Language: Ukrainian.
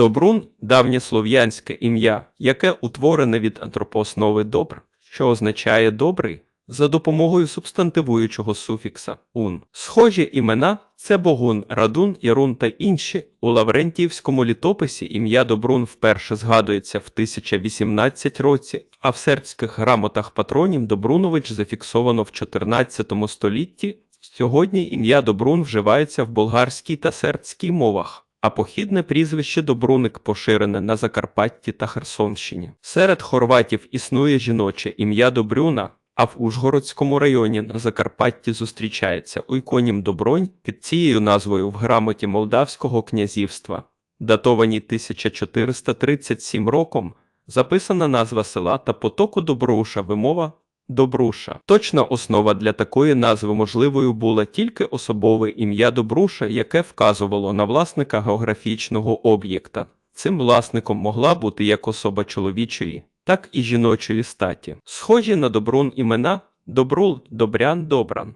Добрун давнє слов'янське ім'я, яке утворене від антропоснови добр, що означає добрий, за допомогою субстантивуючого суфікса ун. Схожі імена це Богун, Радун, Ярун та інші. У Лаврентіївському літописі ім'я Добрун вперше згадується в 1018 році, а в сербських грамотах патронім Добрунович зафіксовано в 14 столітті. Сьогодні ім'я Добрун вживається в болгарській та сербській мовах. А похідне прізвище Добруник поширене на Закарпатті та Херсонщині. Серед хорватів існує жіноче ім'я Добрюна, а в Ужгородському районі на Закарпатті зустрічається уйконім Добронь під цією назвою в грамоті Молдавського князівства. Датовані 1437 роком записана назва села та потоку Добруша вимова Добруша. Точна основа для такої назви можливою була тільки особове ім'я Добруша, яке вказувало на власника географічного об'єкта. Цим власником могла бути як особа чоловічої, так і жіночої статі. Схожі на Добрун імена Добрул, Добрян, Добран.